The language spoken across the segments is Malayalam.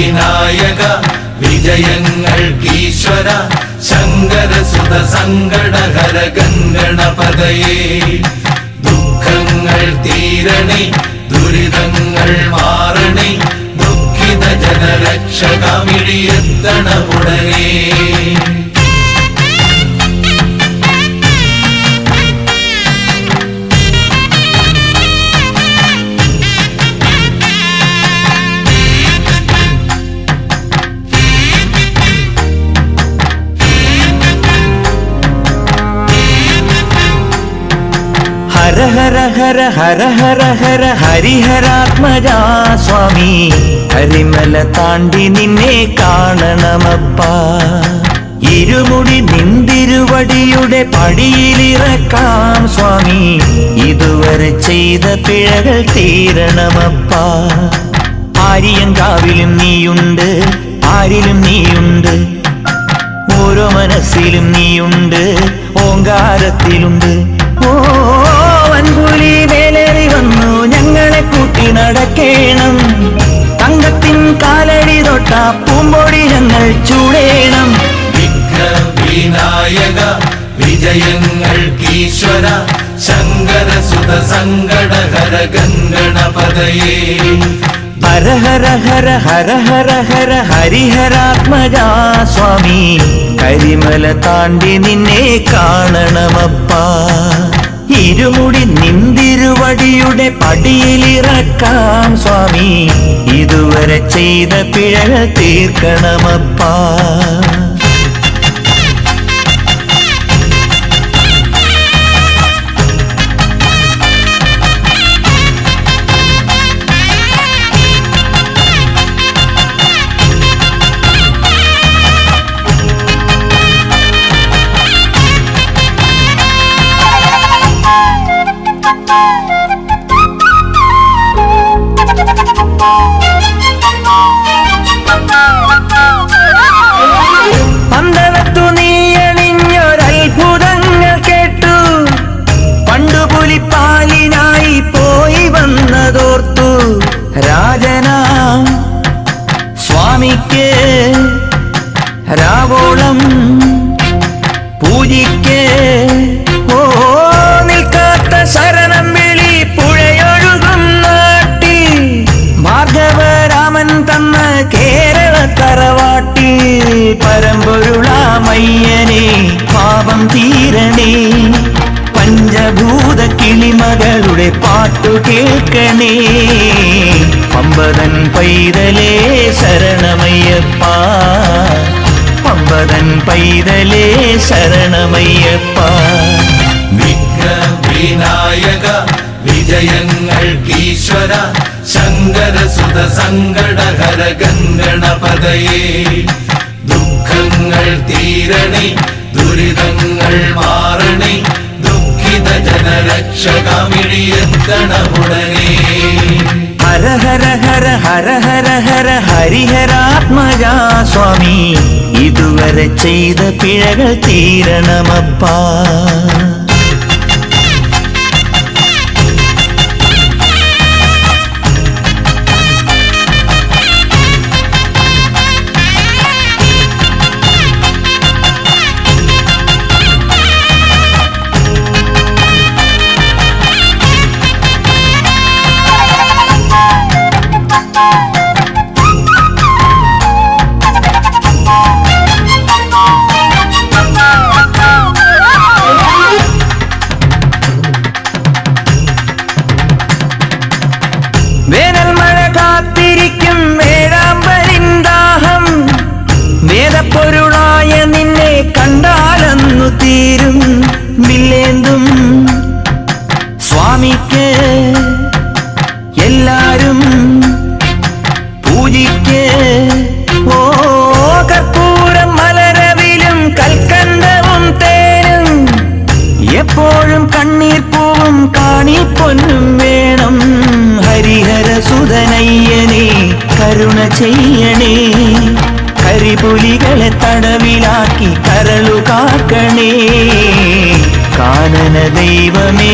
വിനായക വിജയങ്ങൾക്കീശ്വര ശങ്കരസുത സങ്കടഹര ഗംഗണപതയേ. ദുഃഖങ്ങൾ തീരണേ ദുരിതങ്ങൾ മാറണേ ദുഃഖിത ജനരക്ഷകമിഴിയെത്തണമുടനേ ഹര ഹര ഹര ഹര ഹര ഹര ഹരിഹരാത്മജാ സ്വാമി. ഹരിമല താണ്ടി നിന്നെ കാണണമപ്പ. ഇരുമുടി നിന്തിരുവടിയുടെ പടിയിലിറക്കാം സ്വാമി. ഇതുവരെ ചെയ്ത പിഴകൾ തീരണമപ്പ. ആര്യങ്കാവിലും നീയുണ്ട് ആരിലും നീയുണ്ട്. ഓരോ മനസ്സിലും നീയുണ്ട് ഓങ്കാരത്തിലുണ്ട്. ഓ വൻപുലി വേലേറി വന്നു. ഞങ്ങളെ കൂട്ടി നടക്കേണം. തങ്കത്തിൻ കാലടി തൊട്ട പൂമ്പൊടി ഞങ്ങൾ ചൂടേണം. വിഘ്നവിനായക വിജയങ്ങൾക്കീശ്വര ശങ്കരസുത സങ്കടഹര ഗംഗണപതയേ ഹര ഹര ഹര ഹര ഹര ഹര ഹരിഹരാത്മജാ സ്വാമി. കരിമല താണ്ടി നിന്നെ കാണണമപ്പ. ഇരുമുടി നിന്തിരുവടിയുടെ പടിയിലിറക്കാം സ്വാമി. ഇതുവരെ ചെയ്ത പിഴ തീർക്കണമപ്പാ. நீக்கே ஓனில் காத்த சரணம் விழி புழையொழுகும் நாட்டில் பார்கவராமன் தன்ன கேரள தரவாட்டில் பரம்பொருளாமையனே பாவம் தீரனே. பஞ்சபூத கிளிமகளுடைய பாட்டு கேட்கனே. பம்பதன் பைதலே പൈതലേ ശരണമയ്യപ്പ. വിഘ്നവിനായക വിജയങ്ങൾക്കീശ്വര ശങ്കരസുത സങ്കടഹര ഗംഗണപതയേ. ദുഃഖങ്ങൾ തീരണി ദുരിതങ്ങൾ മാറണി ദുഃഖിത ജനരക്ഷകമിഴിയെത്തണമുടനേ. ഹര ഹര ഹര ഹര ഹര ഹര ഹരിഹരാത്മജാ സ്വാമി. ഇതുവരെ ചെയ്ത പിഴകൾ തീരണമപ്പാ വേദപ്പൊരുളായ നിന്നെ കണ്ടാലെന്നു തീരും വില്ലേന്തും സ്വാമിക്ക് എല്ലാരും പൂജിക്ക്. ഓ കർപ്പൂരം മലരവിലും കൽക്കണ്ടവും തേനും. എപ്പോഴും കണ്ണീർ പൂവും കാണിപ്പൊന്നും വേണം. ഹരിഹര സുതനയ്യനെ കരുണ ചെയ്യണേ. തടവിലാക്കി കരളു കാക്കണേ. കാനന ദൈവമേ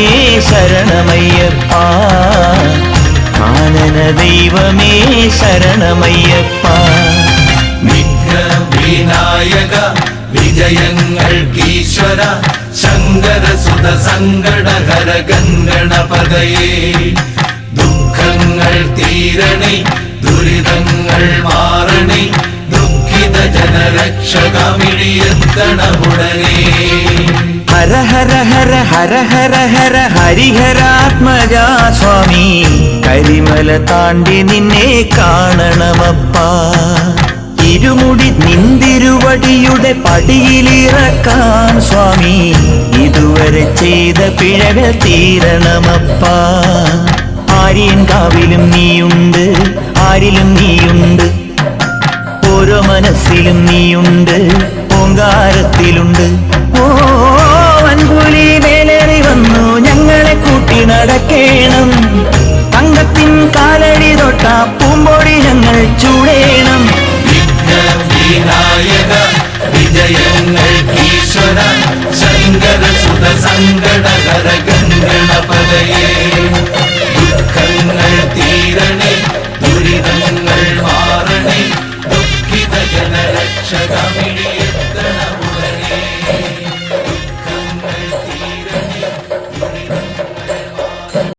ശരണമയ്യപ്പ. കാനന ദൈവമേ ശരണമയ്യപ്പ. വിഘ്ന വിജയങ്ങൾ വിജയങ്ങൾക്കീശ്വര ശങ്കര സുത സങ്കടഹര ഗംഗണപതയേ ദുഃഖങ്ങൾ തീരണേ ജനരക്ഷകമിഴിയെത്തണമുടനേ ഹര ഹര ഹര ഹര ഹര ഹര ഹരിഹരാത്മജ സ്വാമി. കരിമല താണ്ടി നിന്നെ കാണണമപ്പ. ഇരുമുടി നിന്തിരുവടിയുടെ പടിയിലിറക്കാൻ സ്വാമി. ഇതുവരെ ചെയ്ത പിഴകൾ തീരണമപ്പ. ആര്യൻ കാവിലും നീയുണ്ട് ആരിലും നീയുണ്ട്. ഓരോ മനസ്സിലും നീയുണ്ട് ഓങ്കാരത്തിലുണ്ട്. ഓ മേലേറി വന്നു ഞങ്ങളെ കൂട്ടി നടക്കേണം. തങ്കത്തിൻ കാലടി തൊട്ട പൂമ്പൊടി ഞങ്ങൾ